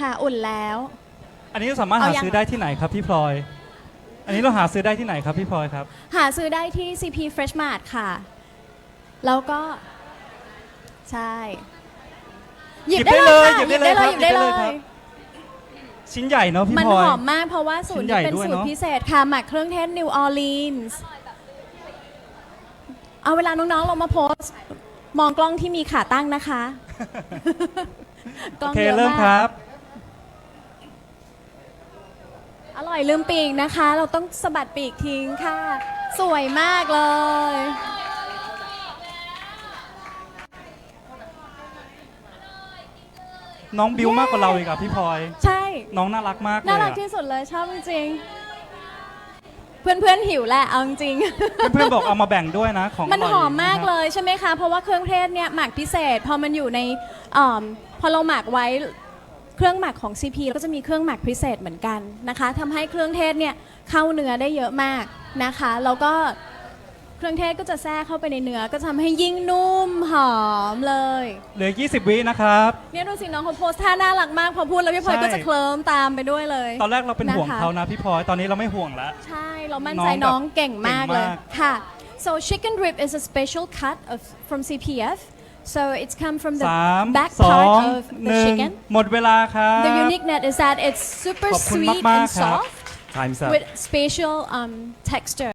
ค่ะอุ่นแล้ว อันนี้สามารถเอาหายัง ซื้อได้ที่ไหนครับพี่พลอย อันนี้เราหาซื้อได้ที่ไหนครับพี่พลอยครับ หาซื้อได้ที่ CP Fresh Mart ค่ะ แล้วก็ ใช่ หยิบหยิบได้ได้เลยเลยค่ะหยิบได้เลยหยิบได้ครับหยิบได้เลเลยครับยชิ้นใหญ่เนาะพี่มันพลอยหอมมากเพราะว่าสูตรชิ้นใหญ่นี้เป็นด้วยสูตรเนอะพิเศษค่ะ หมักเครื่องเทศนิวออร์ลีนส์เอาเวลาน้องๆลงมาโพสต์ มองกล้องที่มีขาตั้งนะคะ กล้โอองเคเยอะเริ่มมากครับอร่ อยลืมปีกนะคะ เราต้องสะบัดปีกทิ้งค่ะ สวยมากเลย น้องบิวมากกว่าเราอีกอะพี่พลอย ใช่ น้องน่ารักมากเลยน่ารักอะที่สุดเลยชอบจริงๆเพื่อนๆหิวแหละเอาจริงๆ เพื่อนๆบอกเอามาแบ่งด้วยนะ ของมันร่ยหอมมากนะเลครับยใช่ไหมคะ เพราะว่าเครื่องเทศเนี่ยหมักพิเศษ พอมันอยู่ในอาพอเราหมักไว้ เครื่องหมักของ CP ก็จะมีเครื่องหมักพิเศษเหมือนกันนะคะทำให้เครื่องเทศเนี่ยเข้าเนื้อได้เยอะมากนะคะแล้วก็เครื่องเทศก็จะแทรกเข้าไปในเนื้อก็ทำให้ยิ่งนุ่มหอมเลยเหลือ 20 วินะครับ เนี่ยดูสิน้องเขาโพสท่าน่ารักมากพอพูดแล้วพี่พลอยใช่ ก็จะเคลิ้มตามไปด้วยเลย ตอนแรกเราเป็นห่วงนะคะ เขานะพี่พลอยตอนนี้เราไม่ห่วงแล้วใช่ เรามั่นน้ใจองแบบน้องเก่งมากเลยเก่งมาก ค่ะ so chicken rib is a special cut of from CPF so it's come from the สาม back สอ part ง of ห the นึ่ง chicken หมดเวลาครับ the uniqueness is that it's super ขอบคุณ sweet มาก and ๆครับ soft Time's up. with special um, texture